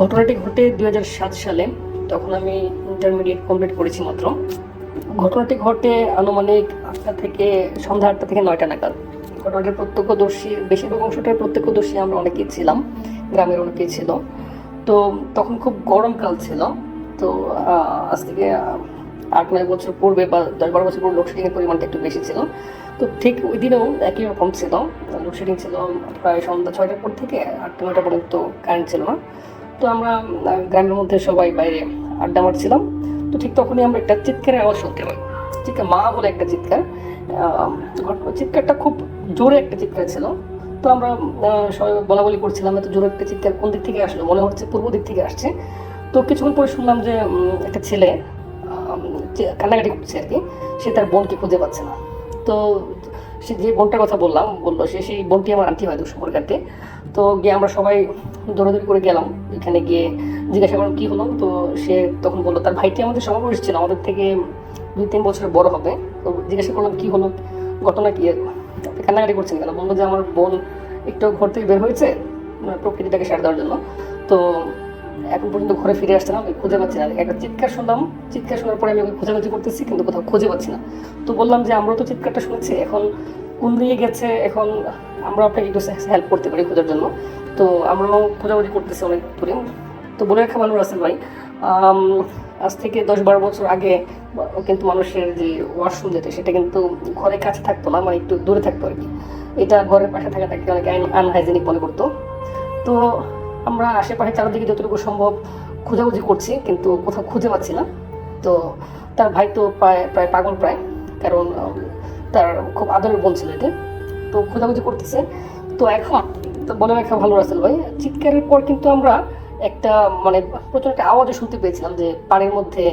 ঘটনাটি ঘটে দু হাজার সাত সালে, তখন আমি ইন্টারমিডিয়েট কমপ্লিট করেছি মাত্র। ঘটনাটি ঘটে আনুমানিক আটটা থেকে সন্ধ্যা আটটা থেকে নয়টা নাগাদ। ঘটনাটির প্রত্যক্ষদর্শী, বেশিরভাগ অংশটার প্রত্যক্ষদর্শী আমরা অনেকেই ছিলাম, গ্রামের অনেকেই ছিল। তো তখন খুব গরমকাল ছিল, তো আজ থেকে আট, নয় বছর পূর্বে বা দশ, বারো বছর পূর্বে লোডশেডিংয়ের পরিমাণটা একটু বেশি ছিল। তো ঠিক ওই দিনেও একই রকম ছিল। লোডশেডিং ছিল প্রায় সন্ধ্যা ছয়টার পর থেকে আটটা, নয়টা পর্যন্ত কারেন্ট ছিল না। তো আমরা গ্রামের মধ্যে সবাই বাইরে আড্ডা মারছিলাম। তো ঠিক তখনই আমরা একটা চিৎকারের আওয়াজ শুনতে পাই। চিৎকার মা বলে একটা চিৎকার চিৎকারটা খুব জোরে একটা চিৎকার ছিল। তো আমরা সবাই বলা বলি করছিলাম, এত জোরে একটা চিৎকার কোন দিক থেকে আসলো? মনে হচ্ছে পূর্ব দিক থেকে আসছে। তো কিছুক্ষণ পরে শুনলাম যে একটা ছেলে কান্নাকাটি করছে আর কি, সে তার বোনকে খুঁজে পাচ্ছে না। তো সে যে বোনটার কথা বললাম, বলল সে সেই বোনটি আমার আন্টি হয় দুঃসম্পর্কাতে তো গিয়ে আমরা সবাই দৌড়াদৌড়ি করে গেলাম। এখানে গিয়ে জিজ্ঞাসা করলাম, কী হলো? তো সে তখন বলল, তার ভাইটি আমাদের সমাবেশ ছিল, আমাদের থেকে দুই তিন বছর বড় হবে। তো জিজ্ঞাসা করলাম, কী হলো? ঘটনা কি? কান্নাকাটি করছেন কেন? বলল যে, আমার বোন একটু ঘর থেকে বের হয়েছে মানে প্রকৃতিটাকে সার দেওয়ার জন্য। তো এখন পর্যন্ত ঘরে ফিরে আসতে না খুঁজে পাচ্ছি না। একটা চিৎকার শুনলাম, চিৎকার শোনার পরে আমি ওকে খোঁজাখুঁজি করতেছি, কিন্তু কোথাও খুঁজে পাচ্ছি না। তো বললাম যে আমরা তো চিৎকারটা শুনেছি, এখন কোন দিকে গেছে, এখন আমরা আপনাকে একটু হেল্প করতে পারি খোঁজার জন্য। তো আমরাও খোঁজাখুঁজি করতেছি অনেক দূরে। তো বলে রাখা ভালো, রাসেল ভাই। আজ থেকে দশ বারো বছর আগে কিন্তু মানুষের যে ওয়াশরুম যেটা, সেটা কিন্তু ঘরের কাছে থাকতো না মানে একটু দূরে থাকতো আর কি। এটা ঘরের পাশে থাকাটাকে অনেকে আনহাইজেনিক মনে করতো। তো আমরা আশেপাশে চারদিকে যতটুকু সম্ভব খোঁজাখুঁজি করছি, কিন্তু কোথাও খুঁজে পাচ্ছি না। তো তার ভাই তো প্রায় প্রায় পাগল প্রায়, কারণ তার খুব আদরের বোন ছিল এটি। তো খোঁজাখুঁজি করতেছে। তো এখন, তো বলে রাখা ভালো রাসেল ভাই, চিৎকারের পর কিন্তু আমরা একটা মানে প্রচুর একটা আওয়াজও শুনতে পেয়েছিলাম যে পানির মধ্যে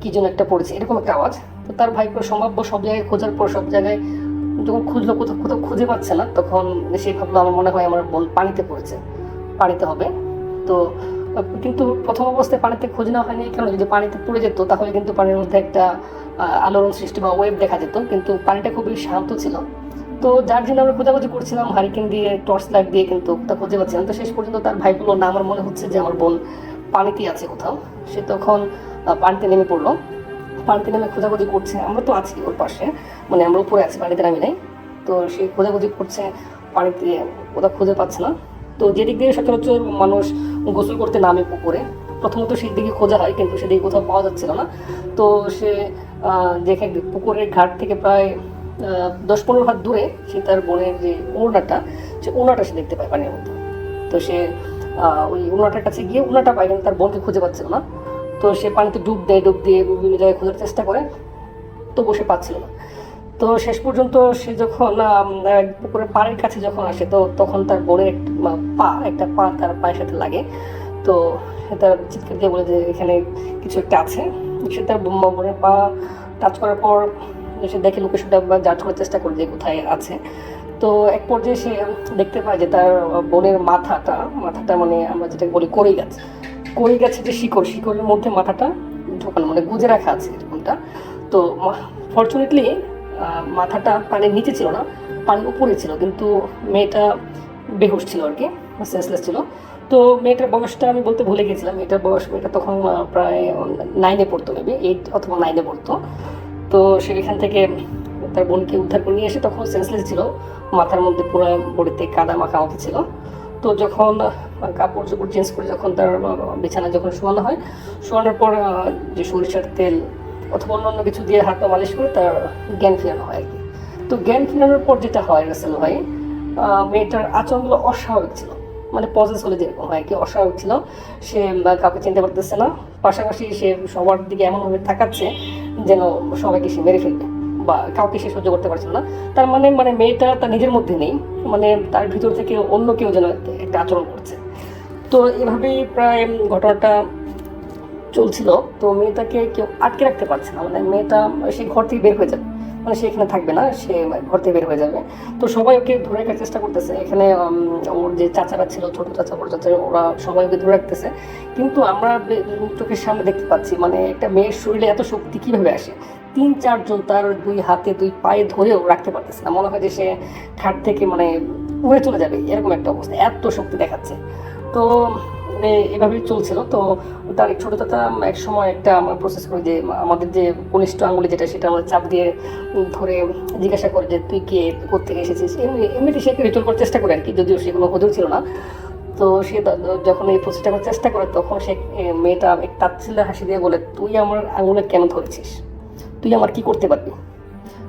কি যেন একটা পড়েছে, এরকম একটা আওয়াজ। তো তার ভাই সম্ভাব্য সব জায়গায় খোঁজার পর সব জায়গায় যখন খুঁজলো, কোথাও কোথাও খুঁজে পাচ্ছে না, তখন সে ভাবলো, আমার মনে হয় আমার বোন পানিতে পড়েছে, পানিতে হবে। তো, কিন্তু প্রথম অবস্থায় পানিতে খোঁজ নেওয়া হয়নি কেন যদি পানিতে পড়ে যেত, তাহলে কিন্তু পানির মধ্যে একটা আলোড়ন সৃষ্টি বা ওয়েব দেখা যেত, কিন্তু পানিটা খুবই শান্ত ছিল। তো যার জন্য আমরা খোঁজাখুঁজি করছিলাম, হারিকেন দিয়ে, টর্চ লাইট দিয়ে কিন্তু তা খুঁজে পাচ্ছিলাম। তো শেষ পর্যন্ত তার ভাই না আমার মনে হচ্ছে যে আমার বোন পানিতেই আছে কোথাও, সে তখন পানিতে নেমে পড়ল। পানিতে নেমে খোঁজাখুঁজি করছে, আমরা তো আছি ওর পাশে মানে আমরা উপরে আছি, পানিতে নামি নাই। তো সে খোঁজাখুঁজি করছে, পানিতে কোথাও খুঁজে পাচ্ছে না। তো যেদিক দিয়ে সচরাচর মানুষ গোসল করতে নামে পুকুরে, প্রথমত সেই দিকে খোঁজা হয়, কিন্তু সেদিকে কোথাও পাওয়া যাচ্ছিল না। তো সে যেখানে পুকুরের ঘাট থেকে প্রায় দশ পনেরো হাত দূরে সে তার বোনের যে ওড়নাটা, সে ওড়নাটা সে দেখতে পায় পানির মধ্যে। তো সে ওই ওড়নাটার কাছে গিয়ে ওড়নাটা পায়, কিন্তু তার বোনকে খুঁজে পাচ্ছিল না। তো সে পানিতে ডুব দেয়, ডুব দিয়ে বিভিন্ন জায়গায় খোঁজার চেষ্টা করে তবু সে পাচ্ছিল না। তো শেষ পর্যন্ত সে যখন পুকুরের পাড়ের কাছে যখন আসে, তো তখন তার বোনের একটা পা একটা পা তার পায়ের সাথে লাগে। তো সে তার চিৎকার দিয়ে বলে যে, এখানে কিছু একটা আছে। সে তার বোনের পা টাচ করার পর সে দেখে লোকেশনটা জাজ করার চেষ্টা করে যে কোথায় আছে। তো এক পর্যায়ে সে দেখতে পায় যে তার বোনের মাথাটা মাথাটা মানে আমরা যেটা বলি কড়ই গাছ। কড়ই গাছের যে শিকড়, শিকড়ের মধ্যে মাথাটা ঢোকানো মানে গুজে রাখা আছে এরকমটা। তো ফর্চুনেটলি মাথাটা পানির নিচে ছিল না পানির উপরে ছিল, কিন্তু মেয়েটা বেহুশ ছিল আর কি সেন্সলেস ছিল। তো মেয়েটার বয়সটা আমি বলতে ভুলে গেছিলাম, মেয়েটার বয়স, মেয়েটা তখন প্রায় নাইনে পড়তো মেবি এইট অথবা নাইনে পড়তো। তো সে এখান থেকে তার বোনকে উদ্ধার করে নিয়ে এসে তখন সেন্সলেস ছিল, মাথার মধ্যে পুরো বডিতে কাদা মাখা মতো ছিল। তো যখন কাপড় চোপড় চেঞ্জ করে যখন তার বিছানা যখন শোয়ানো হয়, শোয়ানোর পর যে সরিষার তেল অথবা অন্য অন্য কিছু দিয়ে হাত পা মালিশ করে তার জ্ঞান ফেরানো হয় আর কি। তো জ্ঞান ফেরানোর পর যেটা হয়, রাসেল ভাই মেয়েটার আচরণগুলো অস্বাভাবিক ছিল। মানে পজেস হলে যেরকম হয় কি, অস্বাভাবিক ছিল। সে কাউকে চিনতে পারতেছে না। পাশাপাশি সে সবার দিকে এমনভাবে তাকাচ্ছে যেন সবাইকে সে মেরে ফেলবে বা কাউকে সে সহ্য করতে পারছিল না। তার মানে মানে মেয়েটা তার নিজের মধ্যে নেই। মানে তার ভিতর থেকে অন্য কেউ যেন একটা আচরণ করছে। তো এভাবেই প্রায় ঘটনাটা চলছিল, তো মেয়েটাকে কেউ আটকে রাখতে পারছে না। মানে মেয়েটা সে ঘর থেকে বের হয়ে যাবে। মানে সে এখানে থাকবে না, সে ঘর থেকে বের হয়ে যাবে। তো সবাই ওকে ধরে রাখার চেষ্টা করতেছে। এখানে ওর যে চাচারা ছিল, ছোট চাচা, বড় চাচা, ওরা সবাই ওকে ধরে রাখতেছে। কিন্তু আমরা চোখের সামনে দেখতে পাচ্ছি মানে একটা মেয়ের শরীরে এত শক্তি কীভাবে আসে? তিন, চারজন তার দুই হাতে, দুই পায়ে ধরেও রাখতে পারতেছে না। মনে হয় যে সে খাট থেকে মানে উড়ে চলে যাবে, এরকম একটা অবস্থা। এত শক্তি দেখাচ্ছে। তো এ- এভাবেই চলছিল। তো তার ছোট চাচা এক সময় একটা আমার প্রসেস করে যে, আমাদের যে কনিষ্ঠ আঙ্গুলি যেটা, সেটা আমার চাপ দিয়ে ধরে জিজ্ঞাসা করে যে, তুই কে? করতে এসেছিস? এমনি, এমনিতে সে রিচুয়াল করার চেষ্টা করে আর কি যদিও সে কোনো হুজুর ছিল না। তো সে যখন এই প্রসেসটা করার চেষ্টা করে, তখন সে মেয়েটা এক তাচ্ছিল্য হাসি দিয়ে বলে, তুই আমার আঙুলে কেন ধরেছিস? তুই আমার কি করতে পারবি?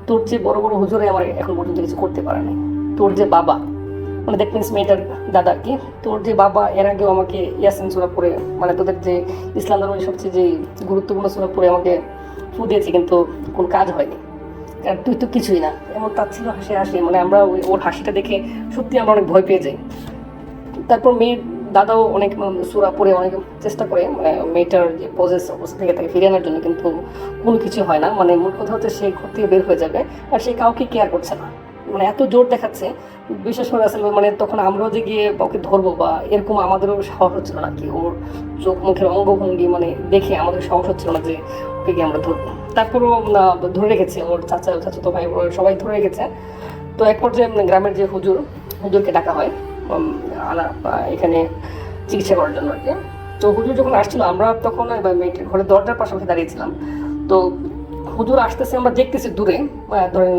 তোর যে বড় বড় হুজুরে আমার এখন পর্যন্ত কিছু করতে পারে নাই। তোর যে বাবা মানে দ্যাট মিনস মেয়েটার দাদা কি তোর যে বাবা এর আগেও আমাকে ইয়াসিন সুরা পড়ে মানে তোদের যে ইসলাম ধর্মের সবচেয়ে যে গুরুত্বপূর্ণ সুরা পড়ে আমাকে ফু দিয়েছে কিন্তু কোনো কাজ হয়নি। কারণ তুই তো কিছুই না। এমন তার ছিল হাসি হাসি মানে আমরা ওর হাসিটা দেখে সত্যি আমরা অনেক ভয় পেয়ে যাই। তারপর মেয়ের দাদাও অনেক সুরা পড়ে অনেক চেষ্টা করে আহ, মেয়েটার যে পজেস অবস্থা থেকে তাকে ফিরিয়ে আনার জন্য কিন্তু কোনো কিছু হয় না। মানে মূল কথা হচ্ছে সে ঘর থেকে বের হয়ে যাবে আর সে কাউকে কেয়ার করছে না। মানে এত জোর দেখাচ্ছে বিশেষ করে আসলে মানে তখন আমরাও যে গিয়ে ওকে ধরবো বা এরকম আমাদেরও সাহস হচ্ছিল না কি ওর চোখ মুখের অঙ্গভঙ্গি মানে দেখে আমাদের সাহস হচ্ছিল না যে ওকে গিয়ে আমরা ধরবো। তারপরও ধরে রেখেছে ওর চাচা, চাচাতো ভাই সবাই ধরে রেখেছে। তো এক পর্যায়ে গ্রামের যে হুজুর, হুজুরকে ডাকা হয় আনা এখানে চিকিৎসা করার জন্য আর কি। তো হুজুর যখন আসছিল, আমরা তখন মেয়েটির ঘরের দরজার পাশাপাশি দাঁড়িয়েছিলাম। তো হুজুর আসতেছে, আমরা দেখতেছি দূরে ধরেন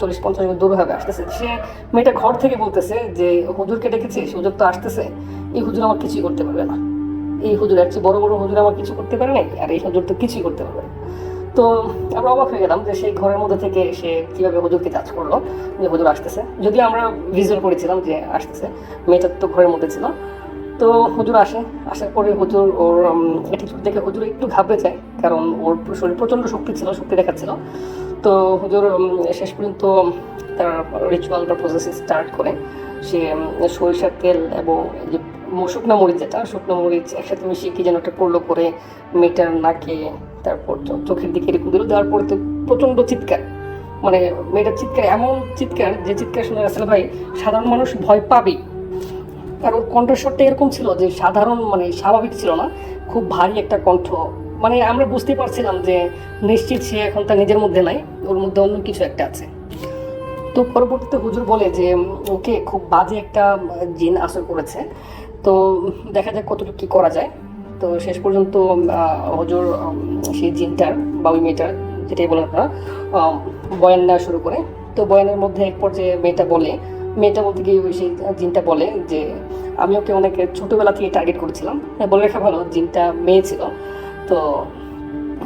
চল্লিশ পঞ্চাশ মিনিট দূরে হবে আসতেছে। সে মেয়েটা ঘর থেকে বলতেছে যে, হুজুরকে ডেকেছিস? হুজুর তো আসতেছে। এই হুজুর আমার কিছুই করতে পারবে না। এই হুজুর একচেয়ে বড় বড় হুজুর আমার কিছু করতে পারে নাই, আর এই হুজুর তো কিছুই করতে পারবে না। তো আমরা অবাক হয়ে গেলাম যে সেই ঘরের মধ্যে থেকে সে কীভাবে হুজুরকে কাজ করল যে হুজুর আসতেছে। যদিও আমরা ভিজুয়াল করেছিলাম যে আসতেছে, মেয়েটা তো ঘরের মধ্যে ছিল। তো হুজুর আসে, আসার পরে হুজুর ওর অ্যাটিটিউড দেখে হুজুর একটু ঘাবড়ে যায়, কারণ ওর শরীর প্রচণ্ড শক্তি ছিল, শক্তি দেখাচ্ছিল। তো হুজুর শেষ পর্যন্ত তার রিচুয়াল বা প্রসেস স্টার্ট করে, সে সরিষার তেল এবং যে শুকনো মরিচ যেটা, শুকনো মরিচ একসাথে মিশিয়ে কি যেন একটা করল করে মেয়েটার নাকে তারপর চোখের দিকে এরকম দিল, দেওয়ার পরে তো প্রচণ্ড চিৎকার। মানে মেয়েটার চিৎকার, এমন চিৎকার যে চিৎকার শুনে আসলে ভাই সাধারণ মানুষ ভয় পাবেই। ওর কণ্ঠস্বরটা এরকম ছিল যে সাধারণ মানে স্বাভাবিক ছিল না, খুব ভারী একটা কণ্ঠ। মানে আমরা বুঝতে পারছিলাম যে নিশ্চিত সে এখন তার নিজের মধ্যে নাই, ওর মধ্যে অন্য কিছু একটা আছে। তো পরবর্তীতে হুজুর বলে যে ওকে খুব বাজে একটা জিন আসর করেছে। তো দেখা যাক কতটুকু কি করা যায়। তো শেষ পর্যন্ত হুজুর সেই জিনটার বা ওই মেয়েটার, যেটাই বলেন আপনারা বয়ান নেওয়া শুরু করে। তো বয়ানের মধ্যে এক পর্যায়ে মেয়েটা বলে মেয়েটা বলতে গিয়ে ওই সেই জিনটা বলে যে আমি ওকে অনেক ছোটোবেলা থেকে টার্গেট করেছিলাম। হ্যাঁ, বলে রেখা ভালো জিনটা মেয়ে ছিল। তো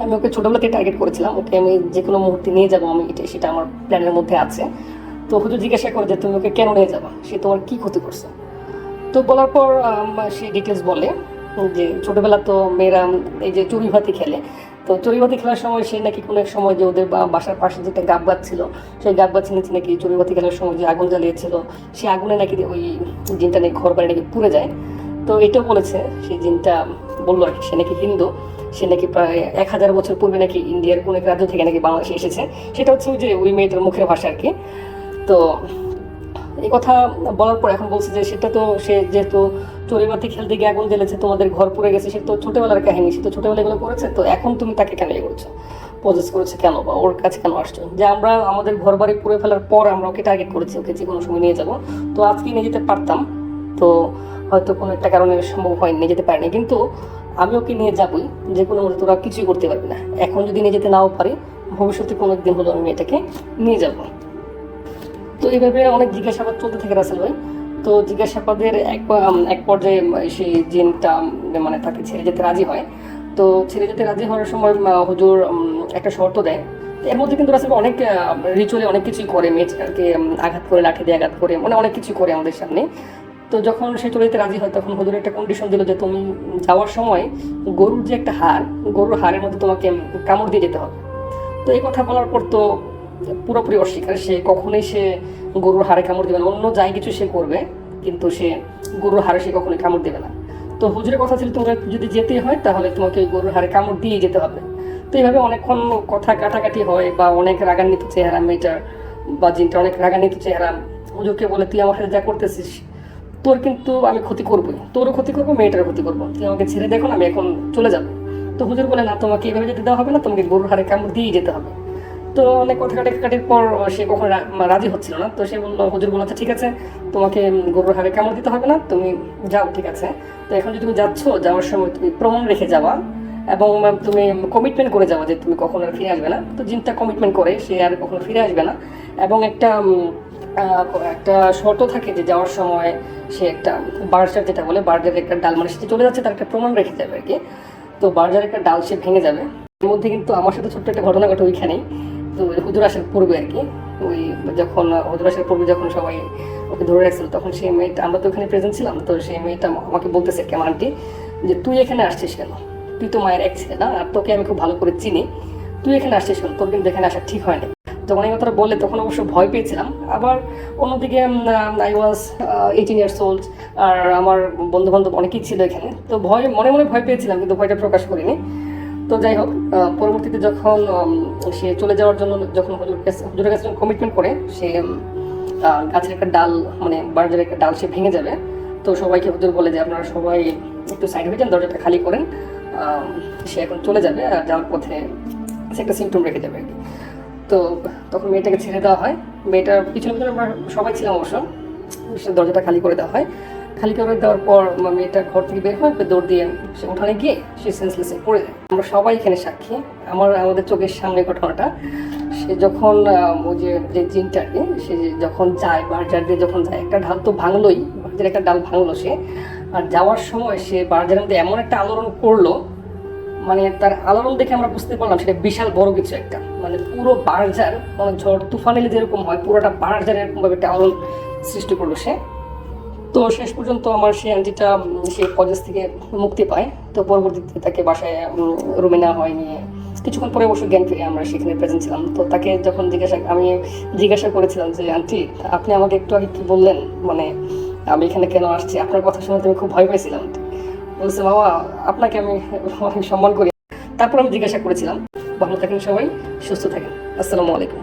আমি ওকে ছোটবেলা থেকে টার্গেট করেছিলাম। ওকে আমি যে কোনো মুহূর্তে নিয়ে যাব আমি এটা সেটা আমার প্ল্যানের মধ্যে আছে। তো হুজুর জিজ্ঞাসা করে যে তুমি ওকে কেন নিয়ে যাবা? সে তোমার কী ক্ষতি করছে? তো বলার পর সে ডিটেলস বলে যে ছোটোবেলা তো মেয়েরা এই যে চুরি ভাতি খেলে। তো চুরি ভাতি খেলার সময় সে নাকি কোনো এক সময় যে ওদের বাসার পাশে যেটা গাব গাছ ছিল, সেই গাব গাছের নিচে নাকি চুরি ভাতি খেলার সময় যে আগুন জ্বালিয়েছিল সেই আগুনে নাকি ওই জিনটা নাকি ঘর বাড়ি নাকি পুড়ে যায়। তো এটাও বলেছে সেই জিনটা বলল আর কি, সে নাকি হিন্দু, সে নাকি প্রায় এক হাজার বছর পূর্বে নাকি ইন্ডিয়ার কোনো এক রাজ্য থেকে নাকি বাংলাদেশে এসেছে। সেটা হচ্ছে ওই যে ওই মেয়েটার মুখের ভাষা আর কি। তো এই কথা বলার পর এখন বলছে যে সেটা তো সে যেহেতু চড়িবাতি খেলতে গিয়ে আগুন জ্বেলেছে, তোমাদের ঘর পুড়ে গেছে, সে তো ছোটবেলার কাহিনী, সে তো ছোটবেলা এগুলো করেছে, তো এখন তুমি তাকে কেন ইয়ে করছ? পজেস করেছে কেন বা ওর কাছে কেন আসছো? যে আমরা আমাদের ঘর বাড়ি পুড়ে ফেলার পর আমরা ওকে টার্গেট করেছি, ওকে যে কোনো সময় নিয়ে যাব। তো আজকে নিয়ে যেতে পারতাম, তো হয়তো কোনো একটা কারণে সম্ভব হয়নি নিয়ে যেতে পারিনি। কিন্তু আমি ওকে নিয়ে যাবই, যে কোনো মুহূর্তে তোরা কিছুই করতে পারবি না। এখন যদি নিয়ে যেতে নাও পারি, ভবিষ্যতে কোনো একদিন হলো আমি এটাকে নিয়ে যাব। তো এইভাবে অনেক জিজ্ঞাসাবাদ চলতে থাকে রাসেল ভাই। তো জিজ্ঞাসাবাদের এক এক পর্যায়ে সেই জিনটা মানে তাকে ছেড়ে যেতে রাজি হয়। তো ছেড়ে যেতে রাজি হওয়ার সময় হুজুর একটা শর্ত দেয়। এর মধ্যে কিন্তু রাসেল অনেক রিচুয়ালে অনেক কিছুই করে, মেয়েটাকে আঘাত করে, লাঠি দিয়ে আঘাত করে মানে অনেক কিছু করে আমাদের সামনে। তো যখন সে চলে যেতে রাজি হয়, তখন হুজুর একটা কন্ডিশন দিল যে তুমি যাওয়ার সময় গরুর যে একটা হার গরুর হারের মধ্যে তোমাকে কামড় দিয়ে যেতে হবে। তো এই কথা বলার পর তো পুরোপুরি অস্বীকার, সে কখনোই সে গরুর হাড়ে কামড় দেবে না। অন্য যাই কিছু সে করবে, কিন্তু সে গরুর হাড়ে সে কখনোই কামড় দেবে না। তো হুজুরের কথা ছিল, তোমরা যদি যেতে হয়, তাহলে তোমাকে ওই গরুর হাড়ে কামড় দিয়ে যেতে হবে। তো এইভাবে অনেকক্ষণ কথা কাটাকাটি হয় বা অনেক রাগান্বিত চেহারা, মেয়েটার বা জিনটা অনেক রাগান্বিত চেহারা। হুজুরকে বলে, তুই আমার সাথে যা করতেছিস, তোর কিন্তু আমি ক্ষতি করবোই। তোরও ক্ষতি করব, মেয়েটারও ক্ষতি করব। তুই আমাকে ছেড়ে দেখো আমি এখন চলে যাব। তো হুজুর বলে, না, তোমাকে এইভাবে যেতে দেওয়া হবে না, তোমাকে গরুর হাড়ে কামড় দিয়েই যেতে হবে। তো অনেক কথা কাটাকাটির পর সে কখন রাজি হচ্ছিল না, তো সে বলল, হুজুর বলো আচ্ছা ঠিক আছে, তোমাকে গরুর হাড়ে কামড় দিতে হবে না, তুমি যাও, ঠিক আছে। তো এখন যদি তুমি যাচ্ছ, যাওয়ার সময় তুমি প্রমাণ রেখে যাওয়া এবং তুমি কমিটমেন্ট করে যাওয়া যে তুমি কখনো আর ফিরে আসবে না। তো জিনটা কমিটমেন্ট করে, সে আর কখনো ফিরে আসবে না এবং একটা একটা শর্ত থাকে যে যাওয়ার সময় সে একটা বার্জার যেটা বলে, বার্জারের একটা ডাল মানে সে চলে যাচ্ছে তার একটা প্রমাণ রেখে যাবে আর কি। তো বার্জারের একটা ডাল সে ভেঙে যাবে। এর মধ্যে কিন্তু আমার সাথে ছোট্ট একটা ঘটনা ঘটে ওইখানেই। তো ওই হুজুর পূর্বে আর কি। ওই যখন হুজুর আসার পূর্বে যখন সবাই ওকে ধরে রাখছিল, তখন সেই মেয়েটা, আমরা তো ওখানে প্রেজেন্ট ছিলাম, তো সেই মেয়েটা আমাকে বলতেছে, কেমন আন্টি? যে তুই এখানে আসছিস কেন? তুই তো মায়ের এক ছেলে না? আর তোকে আমি খুব ভালো করে চিনি। তুই এখানে আসছিস কেন? তোর কিন্তু এখানে আসা ঠিক হয়নি। যখন এই কথাটা বললে, তখন অবশ্য ভয় পেয়েছিলাম। আবার অন্যদিকে I was eighteen years old আর আমার বন্ধু বান্ধব অনেকেই ছিল এখানে। তো ভয়, মনে মনে ভয় পেয়েছিলাম, কিন্তু ভয়টা প্রকাশ করিনি। তো যাই হোক পরবর্তীতে যখন সে চলে যাওয়ার জন্য যখন হুজুরের কাছে হুজুরের কাছে কমিটমেন্ট করে, সে গাছের একটা ডাল মানে বার্জারের একটা ডাল সে ভেঙে যাবে। তো সবাইকে হুজুর বলে যে, আপনারা সবাই একটু সাইড হয়ে যান, দরজাটা খালি করেন। সে এখন চলে যাবে, আর যাওয়ার পথে সে একটা সিমটম রেখে যাবে তো তখন মেয়েটাকে ছেড়ে দেওয়া হয়। মেয়েটার পিছনে পিছনে আমরা সবাই ছিলাম অবশ্য। দরজাটা খালি করে দেওয়া হয়। খালি করে দেওয়ার পর মেয়েটা ঘর থেকে বের হয় দৌড় দিয়ে সে উঠানে গিয়ে সে সেন্সলেসে পড়ে যায়। আমরা সবাই এখানে সাক্ষী। আমার, আমাদের চোখের সামনে ঘটনাটা। সে যখন ওই যে যে জিনটা সে যখন যায়, বার্জার দিয়ে যখন যায়, একটা ঢাল তো ভাঙলোই। বার্জার একটা ডাল ভাঙলো সে। আর যাওয়ার সময় সে বার্জারের মধ্যে এমন একটা আলোড়ন করল মানে তার আলোড়ন দেখে আমরা বুঝতে পারলাম সেটা বিশাল বড় কিছু একটা। মানে পুরো বার্জার মানে ঝড় তুফান এলে যেরকম হয়, পুরোটা বার্জার এরকম ভাবে একটা আলোড়ন সৃষ্টি করল সে। তো শেষ পর্যন্ত আমার সেই আন্টিটা সেই পজেস থেকে মুক্তি পায়। তো পরবর্তীতে তাকে বাসায় রুমে নেওয়া হয় নিয়ে কিছুক্ষণ পরে অবশ্য জ্ঞান ফিরে আমরা সেখানে প্রেজেন্ট ছিলাম। তো তাকে যখন জিজ্ঞাসা, আমি জিজ্ঞাসা করেছিলাম যে, আন্টি, আপনি আমাকে একটু আগে কি বললেন? মানে আমি এখানে কেন আসছি? আপনার কথা শুনে তুমি খুব ভয় পেয়েছিলাম বলছে, বাবা, আপনাকে আমি সম্মান করি। তারপর আমি জিজ্ঞাসা করেছিলাম, ভালো থাকেন সবাই, সুস্থ থাকেন। আসসালামু আলাইকুম।